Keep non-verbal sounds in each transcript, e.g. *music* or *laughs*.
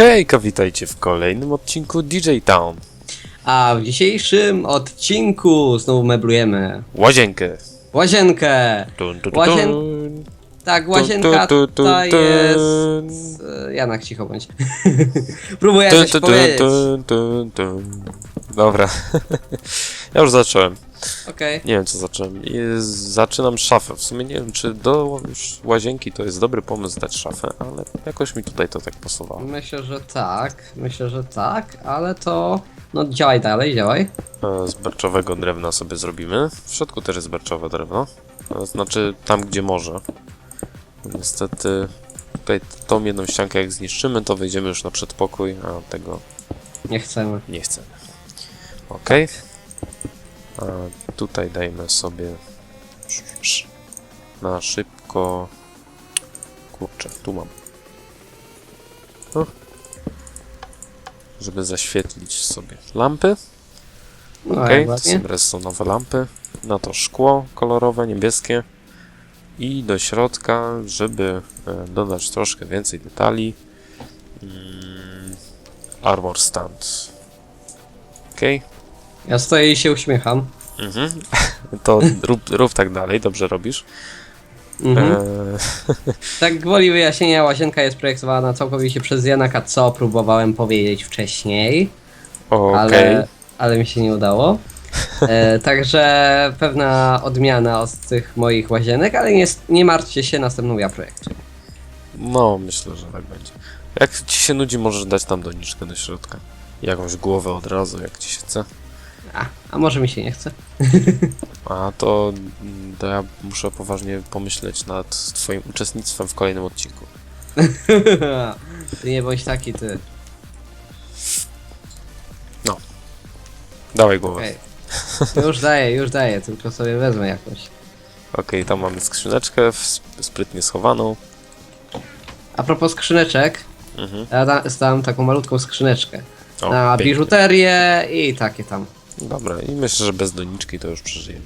Hejka, witajcie w kolejnym odcinku DJ Town. A w dzisiejszym odcinku znowu meblujemy Łazienkę. łazienkę. Tun, tu, tu, Łazien- tun. Tak, łazienka tu, tu, ta tu. jest... e, Janak, cicho bądź. *laughs* Próbuję Tun, coś tu, tu, powiedzieć. tun, tun, tun. Dobra. *laughs* ja już zacząłem. Okej. Nie wiem, co zacząłem. I zaczynam szafę. W sumie nie wiem, czy do już łazienki to jest dobry pomysł dać szafę, ale jakoś mi tutaj to tak pasowało. Myślę, że tak. Myślę, że tak, ale to... No działaj dalej, działaj. E, Z barczowego drewna sobie zrobimy. W środku też jest barczowe drewno. To znaczy tam, gdzie może. Niestety tutaj tą jedną ściankę jak zniszczymy, to wejdziemy już na przedpokój, a tego Nie chcemy. nie chcemy. Ok. A tutaj dajmy sobie na szybko. Kurczę, tu mam. Żeby zaświetlić sobie lampy. No, jak to są redstone'owe lampy. Na to szkło kolorowe, niebieskie. I do środka, żeby e, dodać troszkę więcej detali. Mm, armor stand. Okej. Ja stoję i się uśmiecham. Mhm. To rób, rób tak dalej, dobrze robisz. Mhm. E, *laughs* Tak gwoli wyjaśnienia, łazienka jest projektowana całkowicie przez Janaka, co próbowałem powiedzieć wcześniej. Okej. ale, ale mi się nie udało. E, *laughs* także pewna odmiana od tych moich łazienek, ale nie, nie martwcie się, następną ja projektuję. No, myślę, że tak będzie. Jak ci się nudzi, możesz dać tam doniczkę do środka. Jakąś głowę od razu, jak ci się chce. A, a może mi się nie chce? A to, mm, to ja muszę poważnie pomyśleć nad twoim uczestnictwem w kolejnym odcinku. *laughs* ty nie bądź taki, ty. Dawaj głowę. Okej. Już daję, już daję, tylko sobie wezmę jakąś. Okej, tam mamy skrzyneczkę w- sprytnie schowaną. A propos skrzyneczek, Mhm. ja da, dałem taką malutką skrzyneczkę. O, na pięknie. biżuterię i takie tam. Dobra, i myślę, że bez doniczki to już przeżyjemy.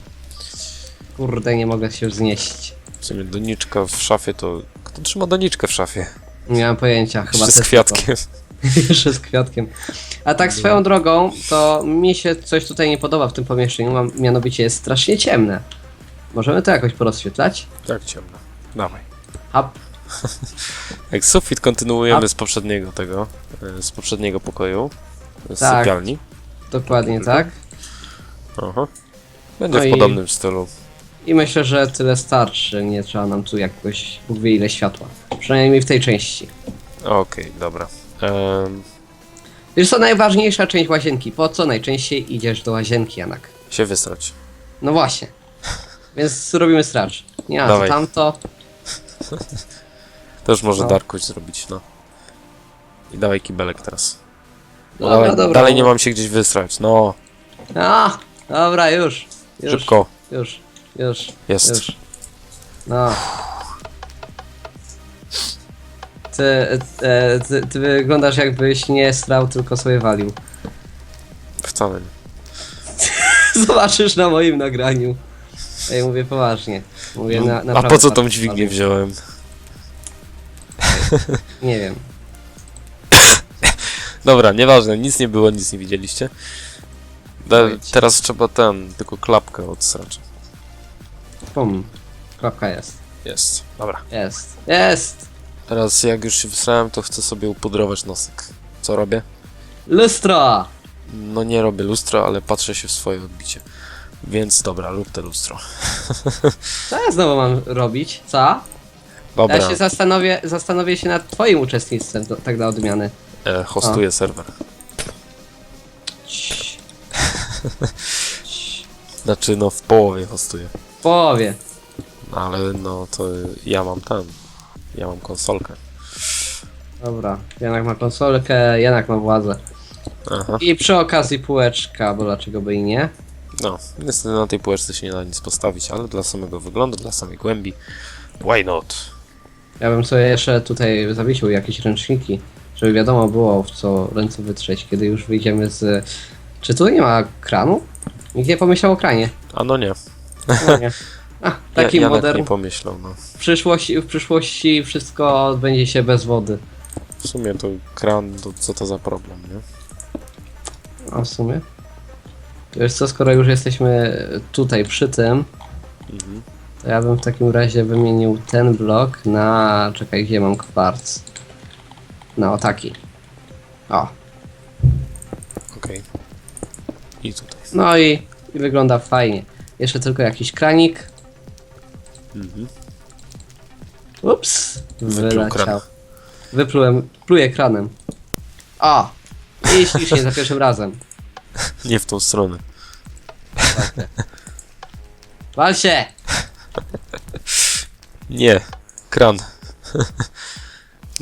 Kurde, nie mogę się znieść. W sumie doniczka w szafie to... Kto trzyma doniczkę w szafie? Nie mam pojęcia, chyba Jeszcze z też kwiatkiem. *laughs* Jeszcze z kwiatkiem. A tak swoją drogą, to mi się coś tutaj nie podoba w tym pomieszczeniu, mam, mianowicie jest strasznie ciemne. Możemy to jakoś porozświetlać? Tak ciemno. Dawaj. Hop. *laughs* Jak sufit kontynuujemy A- z poprzedniego tego, e, z poprzedniego pokoju, z Tak. sypialni. Dokładnie tak. Aha. Będzie No w i- podobnym stylu. I myślę, że tyle starczy, nie trzeba nam tu jakoś, Bóg wie ile światła. Przynajmniej w tej części. Okej, dobra. Em, Wiesz co, najważniejsza część łazienki. Po co najczęściej idziesz do łazienki, Janak? się wysrać. No właśnie. Więc robimy stracz. Nie, a to Dawaj. tamto. To już może No. Darkuś zrobić, no. I dawaj kibelek teraz. Dobra, dalej, dobra. dalej nie mam się gdzieś wysrać, no. A, dobra, już. już Szybko. Już, już. Jest. Już. No. Ty, e, ty, ty wyglądasz jakbyś nie strał, tylko sobie walił. Wcale *laughs* nie. Zobaczysz na moim nagraniu. Ej, mówię poważnie. Mówię na, A naprawdę po co tą dźwignię wziąłem? Nie wiem. *laughs* Dobra, nieważne, nic nie było, nic nie widzieliście. Da, teraz trzeba ten, tylko klapkę od sracza. Pum. Kropka jest. Jest, dobra. Jest. Jest! Teraz jak już się wysrałem, to chcę sobie upudrować nosyk. Co robię? Lustro! No nie robię lustra, ale patrzę się w swoje odbicie. Więc dobra, rób te lustro. *laughs* Co ja znowu mam robić? Co? Dobra, Ja się zastanowię, zastanowię się nad twoim uczestnictwem, to, tak dla odmiany. e, hostuję serwer. Cii. *laughs* Znaczy, no w połowie hostuję. W połowie. No, ale no to ja mam tam. Ja mam konsolkę. Dobra. Janak ma konsolkę, Janak ma władzę. Aha. I przy okazji półeczka, bo dlaczego by i nie? No, niestety na tej półeczce się nie da nic postawić, ale dla samego wyglądu, dla samej głębi, why not? Ja bym sobie jeszcze tutaj zawiesił jakieś ręczniki, żeby wiadomo było w co ręce wytrzeć, kiedy już wyjdziemy z... Czy tu nie ma kranu? Nikt nie pomyślał o kranie. A no nie, No nie. A, *laughs* taki ja, Janek modern. nie pomyślał, no. W przyszłości, w przyszłości wszystko odbędzie się bez wody. w sumie to kran, to co to za problem, nie? A w sumie. Wiesz co, skoro już jesteśmy tutaj przy tym, Mhm. to ja bym w takim razie wymienił ten blok na... Czekaj, gdzie mam kwarc? Na o taki. O, Okej. I tutaj. no i, i wygląda fajnie. Jeszcze tylko jakiś kranik. Mhm. Ups, Wypluł wyleciał. kran. Wyplułem, pluję kranem. O! I ślicznie za pierwszym razem. *laughs* Nie w tą stronę. Wal się! Nie, kran. *laughs*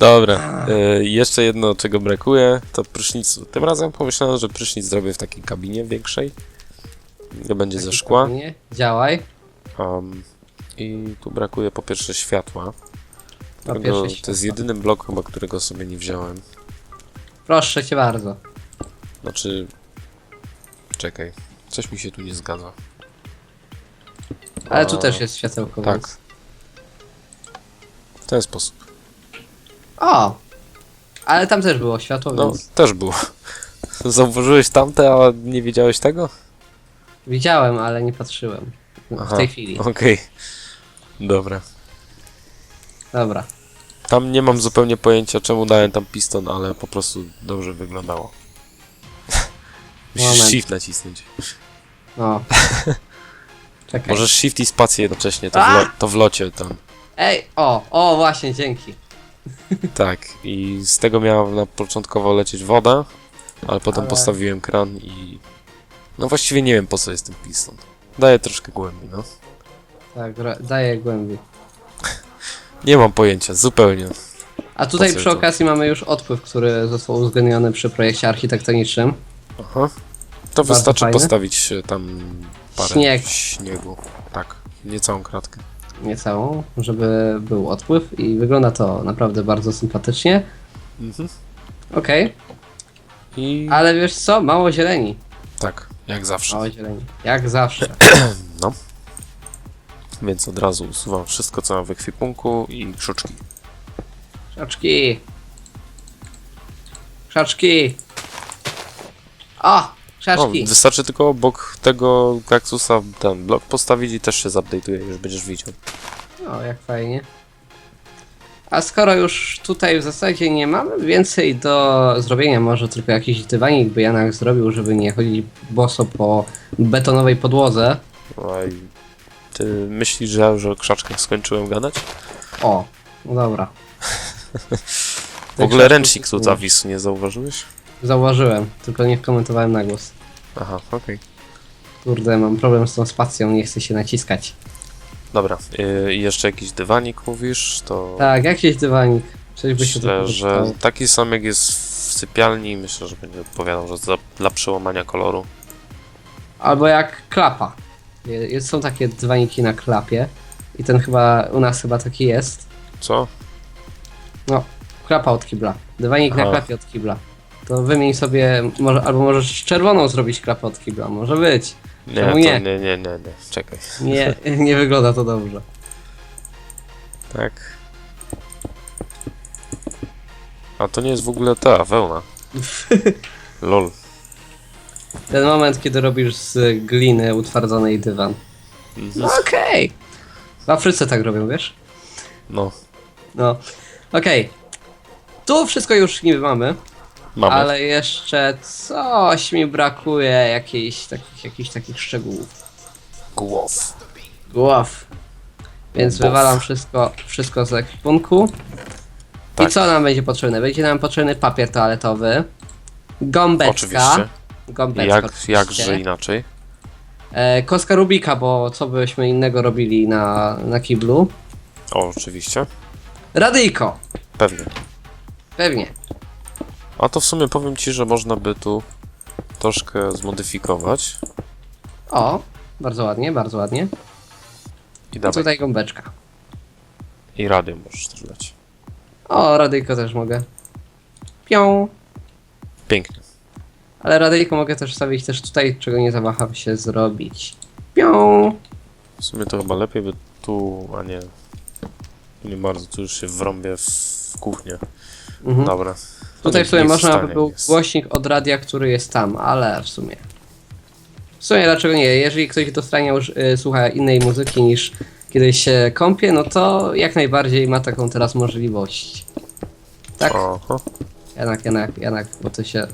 Dobra, e, jeszcze jedno czego brakuje, to prysznicu. Tym razem pomyślałem, że prysznic zrobię w takiej kabinie większej. To będzie ze szkła. Nie, działaj. Um, I tu brakuje po pierwsze światła. Po Którego, pierwsze to jest światło. jedyny blok chyba, którego sobie nie wziąłem. Proszę cię bardzo. Znaczy... Czekaj, coś mi się tu nie zgadza. Ale tu A, też jest światełko. Tak. Więc... W ten sposób. O! Ale tam też było światło, No, więc też było. *laughs* Zauważyłeś tamte, a nie wiedziałeś tego? widziałem, ale nie patrzyłem. W Aha. tej chwili. Okej. Dobra. Dobra. Tam nie mam zupełnie pojęcia, czemu dałem tam piston, ale po prostu dobrze wyglądało. *laughs* Musisz Moment. shift nacisnąć. No. *laughs* Czekaj. Możesz shift i spację jednocześnie, to w, lo, to w locie tam. Ej, o, o, właśnie, dzięki. Tak, i z tego miała na początkowo lecieć woda, ale potem Ale- postawiłem kran i... No właściwie nie wiem po co jest ten piston. Daje troszkę głębi, no. Tak, ra- daję głębi. *laughs* Nie mam pojęcia, zupełnie. A tutaj przy to? okazji mamy już odpływ, który został uwzględniony przy projekcie architektonicznym. Aha. To wystarczy fajne. postawić e, tam parę Śnieg. śniegu. Tak, nie całą kratkę. Niecałą, żeby był odpływ i wygląda to naprawdę bardzo sympatycznie. Mhm. Okej, I ale wiesz co? Mało zieleni. tak, jak zawsze. Mało zieleni. Jak zawsze. *clears throat* No. Więc od razu usuwam wszystko, co mam w ekwipunku i krzuczki. Krzaczki. Krzaczki. O, Krzaczki. wystarczy tylko obok tego kaktusa ten blok postawić i też się zupdate'uje, już będziesz widział. O, jak fajnie. A skoro już tutaj w zasadzie nie mamy więcej do zrobienia, może tylko jakiś dywanik by Janak zrobił, żeby nie chodzić boso po betonowej podłodze. No i ty myślisz, że ja już o krzaczkach skończyłem gadać? O, no dobra. *laughs* W ogóle ręcznik tu zawisł, nie zauważyłeś? Zauważyłem, tylko nie komentowałem na głos. Aha, okej. Kurde, mam problem z tą spacją, nie chcę się naciskać. Dobra, y, i jeszcze jakiś dywanik mówisz, to Tak, jakiś dywanik. Coś by się tu myślę, że taki sam jak jest w sypialni, myślę, że będzie odpowiadał, że za, dla przełamania koloru. Albo jak klapa. Je- Jest, są takie dywaniki na klapie. I ten chyba, u nas chyba taki jest. Co? No, klapa od kibla. Dywanik na Aha. klapie od kibla. To wymień sobie, może, albo możesz czerwoną zrobić klapę od kibla, może być. Nie, Czemu to nie? nie, nie, nie, nie, czekaj. Nie, *laughs* nie wygląda to dobrze. Tak. A to nie jest w ogóle ta wełna. *laughs* Lol. Ten moment, kiedy robisz z gliny utwardzonej dywan. No okej. W Afryce tak robią, wiesz? No, No. Okej. Tu wszystko już niby mamy, mamy. ale jeszcze coś mi brakuje jakichś takich, jakichś takich szczegółów. Głow. Głow. Więc wywalam wszystko, wszystko z ekwipunku. Tak. I co nam będzie potrzebne? Będzie nam potrzebny papier toaletowy, gąbeczka, Oczywiście. gąbeczka Jak, oczywiście. jakże inaczej. E, kostka Rubika, bo co byśmy innego robili na, na kiblu. O, oczywiście. Radyjko, Pewnie. pewnie. A to w sumie powiem ci, że można by tu troszkę zmodyfikować. O, bardzo ładnie, bardzo ładnie. I I dawaj. tutaj gąbeczka. I radio możesz też dać. O, radyjko też mogę. Pią. Pięknie. Ale radyjko mogę też wstawić też tutaj, czego nie zawaham się zrobić. Pią. W sumie to chyba lepiej by tu, a nie... Nie bardzo, tu już się wrąbię w, w kuchnię. Mhm. Dobra. Tutaj No w sumie można by był jest. głośnik od radia, który jest tam, ale w sumie. W sumie dlaczego nie? Jeżeli ktoś dostanie już y, słucha innej muzyki niż kiedyś się kąpie, no to jak najbardziej ma taką teraz możliwość. Tak? Oho. Janak, Janak, Janak, bo ty się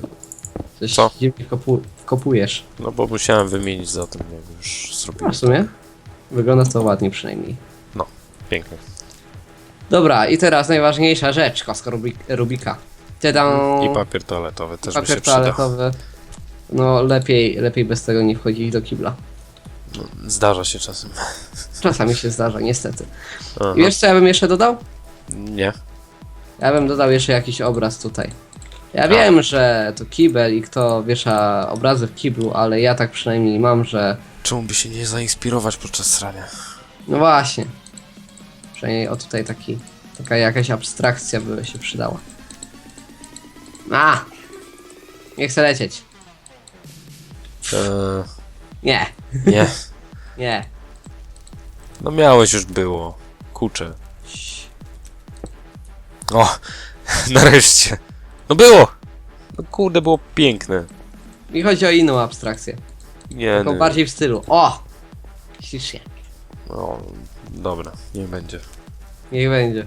coś Co? dziwnie kopu, kopujesz. No bo musiałem wymienić za tym, jak już No zrobiłem. w sumie wygląda to ładnie przynajmniej. Pięknie. Dobra, i teraz najważniejsza rzecz, Rubik, Rubika. Tadam! I papier toaletowy też by się Papier toaletowy. No lepiej, lepiej bez tego nie wchodzić do kibla. No, zdarza się czasem. Czasami się zdarza, niestety. Aha. I wiesz co ja bym jeszcze dodał? Nie. Ja bym dodał jeszcze jakiś obraz tutaj. Ja wiem, że to kibel i kto wiesza obrazy w kiblu, ale ja tak przynajmniej mam, że... Czemu by się nie zainspirować podczas srania? No właśnie. Przynajmniej o tutaj taki, taka jakaś abstrakcja by się przydała. A! Nie chcę lecieć. Eee, Nie, nie. *laughs* nie. No miałeś już było. Kucze. O! *laughs* Nareszcie. No było! No kurde, było piękne. Mi chodzi o inną abstrakcję. Nie, Taką nie. bardziej w stylu. O! Ślicznie. No, dobra, niech będzie. Niech będzie.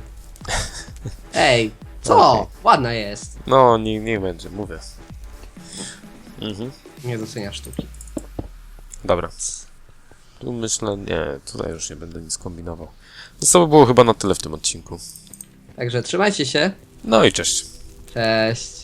*laughs* Ej, co? Okej. Ładna jest. No, niech, niech będzie, mówię. Mhm. Nie docenia sztuki. Dobra. Tu myślę, nie, tutaj już nie będę nic kombinował. No to by było chyba na tyle w tym odcinku. Także trzymajcie się. No i cześć. Cześć.